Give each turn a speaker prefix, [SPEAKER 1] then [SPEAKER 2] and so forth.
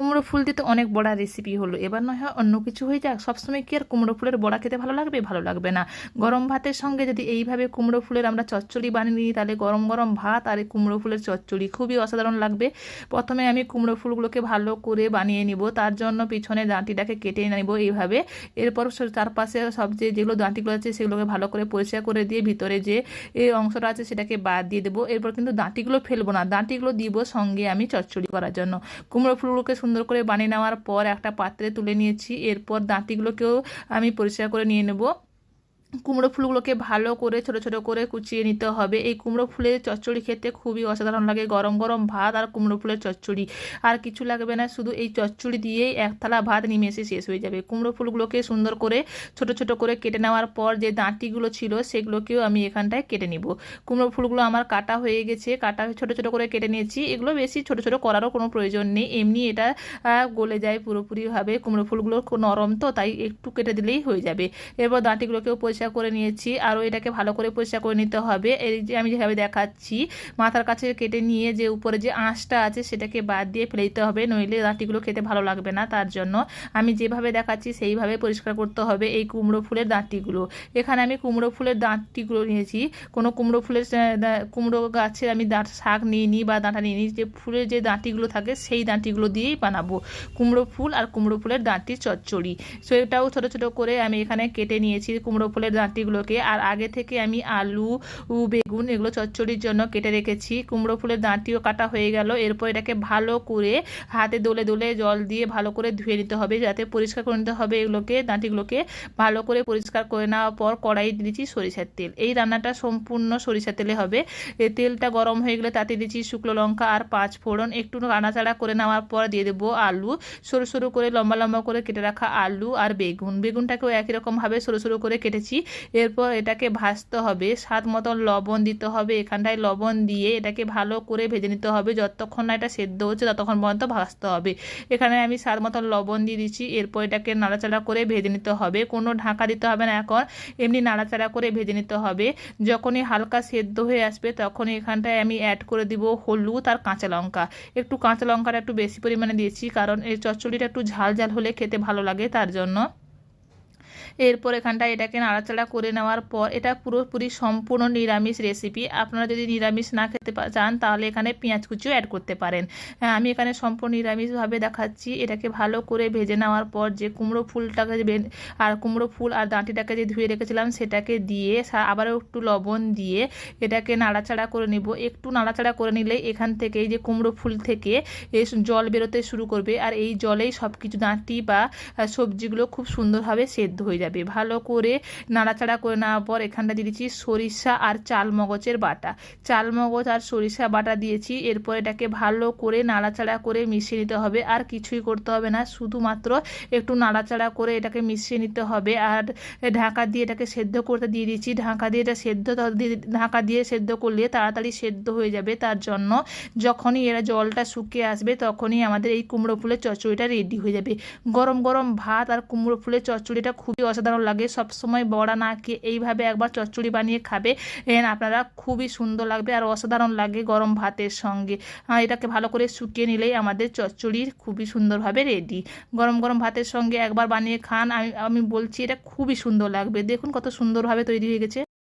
[SPEAKER 1] কুমড়ো ফুল দিয়ে তো অনেক বড়া রেসিপি হলো। এবার নয় হয় অন্য কিছু হয়ে যাক। সবসময় কি আর কুমড়ো ফুলের বড়া খেতে ভালো লাগবে? ভালো লাগবে না। গরম ভাতের সঙ্গে যদি এইভাবে কুমড়ো ফুলের আমরা চচ্চড়ি বানিয়ে নিই, তাহলে গরম গরম ভাত আর এই কুমড়ো ফুলের চচ্চড়ি খুবই অসাধারণ লাগবে। প্রথমে আমি কুমড়ো ফুলগুলোকে ভালো করে বানিয়ে নিব। তার জন্য পিছনে দাঁটিটাকে কেটে নেব এইভাবে। এরপর চারপাশে সব যে, যেগুলো দাঁটিগুলো আছে, সেগুলোকে ভালো করে পরিষ্কার করে দিয়ে ভিতরে যে এই অংশটা আছে, সেটাকে বাদ দিয়ে দেবো। এরপর কিন্তু দাঁটিগুলো ফেলব না। দাঁটিগুলো দিব সঙ্গে আমি চচ্চড়ি করার জন্য। কুমড়ো ফুলগুলোকে সুন্দর করে বানিয়ে নেওয়ার পর একটা পাত্রে তুলে নিয়েছি। এরপর দাঁতিগুলোকেও আমি পরিষ্কার করে নিয়ে নেব। কুমড়ো ফুলগুলোকে ভালো করে, ছোট ছোট করে কুচিয়ে নিতে হবে। এই কুমড়ো ফুলের চচ্চড়ি খেতে খুবই অসাধারণ লাগে। গরম গরম ভাত আর কুমড়ো ফুলের চচ্চড়ি। আর কিছু লাগবে না, শুধু এই চচ্চড়ি দিয়েই এক থালা ভাত নিমেষে শেষ হয়ে যাবে। কুমড়ো ফুলগুলোকে সুন্দর করে, ছোট ছোট করে কেটে নেওয়ার পর যে দাঁটিগুলো ছিল, সেগুলোকেও আমি এখানটায় কেটে নিব। কুমড়ো ফুলগুলো আমার কাটা হয়ে গেছে, কাটা ছোট ছোট করে কেটে নিয়েছি। এগুলো বেশি ছোট ছোট করারও কোনো প্রয়োজন নেই। এমনি এটা গলে যায় পুরোপুরিভাবে। কুমড়ো ফুলগুলো নরম তো, তাই একটু কেটে দিলেই হয়ে যাবে। এরপর দাঁটিগুলোকেও পরিষ্কার করে নিয়েছি। আরও এটাকে ভালো করে পরিষ্কার করে নিতে হবে। এই যে আমি যেভাবে দেখাচ্ছি, মাথার কাছে কেটে নিয়ে যে উপরে যে আঁশটা আছে সেটাকে বাদ দিয়ে ফেলে দিতে হবে। নইলে দাঁতিগুলো খেতে ভালো লাগবে না তার জন্য। আমি যেভাবে দেখাচ্ছি সেইভাবে পরিষ্কার করতে হবে এই কুমড়ো ফুলের দাঁতিগুলো এখানে আমি কুমড়ো ফুলের দাঁতিগুলো নিয়েছি। কোনো কুমড়ো ফুলের কুমড়ো গাছের আমি দাঁত, শাক নিয়ে নিই বা দাঁটা নিয়ে নিই যে ফুলের যে দাঁতিগুলো থাকে সেই দাঁতিগুলো দিয়েই বানাবো। কুমড়ো ফুল আর কুমড়ো ফুলের দাঁতির চচ্চড়ি। সো এটাও ছোটো ছোটো করে আমি এখানে কেটে নিয়েছি কুমড়ো ফুলের দাঁতিগুলোকে। আর আগে থেকে আমি আলু বেগুন এগুলো চচ্চড়ির জন্য কেটে রেখেছি। কুমড়ো ফুলের দাঁতিও কাটা হয়ে গেল। এরপর এটাকে ভালো করে হাতে দোলে দোলে জল দিয়ে ভালো করে ধুয়ে নিতে হবে, যাতে পরিষ্কার করে নিতে হবে এগুলোকে, দাঁতিগুলোকে। ভালো করে পরিষ্কার করে নেওয়ার পর কড়াই দিয়েছি সরিষার তেল। এই রান্নাটা সম্পূর্ণ সরিষার তেলে হবে। এ তেলটা গরম হয়ে গেলে তাতে দিয়েছি শুকনো লঙ্কা আর পাঁচ ফোড়ন। একটু নাড়াচাড়া করে নেওয়ার পর দিয়ে দেবো আলু। সরু সরু করে লম্বা লম্বা করে কেটে রাখা আলু আর বেগুন। বেগুনটাকেও একই রকমভাবে সরু সরু করে কেটেছি। এরপর এটাকে ভাজতে হবে। স্বাদ মতন লবণ দিতে হবে। এখানটায় লবণ দিয়ে এটাকে ভালো করে ভেজে নিতে হবে। যতক্ষণ না এটা সেদ্ধ হচ্ছে, ততক্ষণ পর্যন্ত ভাজতে হবে। এখানে আমি স্বাদ মতন লবণ দিয়ে দিচ্ছি। এরপর এটাকে নাড়াচাড়া করে ভেজে নিতে হবে। কোনো ঢাকা দিতে হবে না এখন। এমনি নাড়াচাড়া করে ভেজে নিতে হবে। যখনই হালকা সেদ্ধ হয়ে আসবে, তখনই এখানটায় আমি অ্যাড করে দিব হলুদ আর কাঁচা লঙ্কা। একটু কাঁচা লঙ্কাটা একটু বেশি পরিমাণে দিয়েছি, কারণ এই চচ্চড়িটা একটু ঝাল ঝাল হলে খেতে ভালো লাগে তার জন্য। এরপর এখানটায় এটাকে নাড়াচাড়া করে নেওয়ার পর এটা পুরোপুরি সম্পূর্ণ নিরামিষ রেসিপি আপনারা যদি নিরামিষ না খেতে চান তাহলে এখানে পেঁয়াজ কুচিও অ্যাড করতে পারেন। হ্যাঁ, আমি এখানে সম্পূর্ণ নিরামিষভাবে দেখাচ্ছি। এটাকে ভালো করে ভেজে নেওয়ার পর যে কুমড়ো ফুলটাকে আর কুমড়ো ফুল আর দাঁটিটাকে যে ধুয়ে রেখেছিলাম সেটাকে দিয়ে আবারও একটু লবণ দিয়ে এটাকে নাড়াচাড়া করে নেব। একটু নাড়াচাড়া করে নিলে এখান থেকে এই যে কুমড়ো ফুল থেকে জল বেরোতে শুরু করবে। আর এই জলেই সব কিছু দাঁটি বা সবজিগুলো খুব সুন্দরভাবে সেদ্ধ হয়ে যাবে। ভালো করে নাড়াচাড়া করে নেওয়ার পর এখানটা দিয়ে দিচ্ছি সরিষা আর চাল মগজের বাটা। চাল মগজ আর সরিষা বাটা দিয়েছি। এরপর এটাকে ভালো করে নাড়াচাড়া করে মিশিয়ে নিতে হবে। আর কিছুই করতে হবে না। শুধুমাত্র একটু নাড়াচাড়া করে এটাকে মিশিয়ে নিতে হবে। আর ঢাকা দিয়ে এটাকে সেদ্ধ করতে দিয়ে দিয়েছি। ঢাকা দিয়ে এটা সেদ্ধ ঢাকা দিয়ে সেদ্ধ করলে তাড়াতাড়ি সেদ্ধ হয়ে যাবে। তার জন্য যখনই এরা জলটা শুকিয়ে আসবে তখনই আমাদের এই কুমড়ো ফুলের চচ্চড়িটা রেডি হয়ে যাবে। গরম গরম ভাত আর কুমড়ো ফুলের চচ্চড়িটা খুবই অসাধারণ লাগে। সবসময় বড়া না খেয়ে এইভাবে একবার চচ্চড়ি বানিয়ে খাবে আপনারা খুবই সুন্দর লাগবে আর অসাধারণ লাগে গরম ভাতের সঙ্গে। এটাকে ভালো করে শুকিয়ে নিলেই আমাদের চচ্চড়ি খুবই সুন্দরভাবে রেডি গরম গরম ভাতের সঙ্গে একবার বানিয়ে খান। আমি আমি বলছি এটা খুবই সুন্দর লাগবে। দেখুন কত সুন্দরভাবে তৈরি হয়ে গেছে।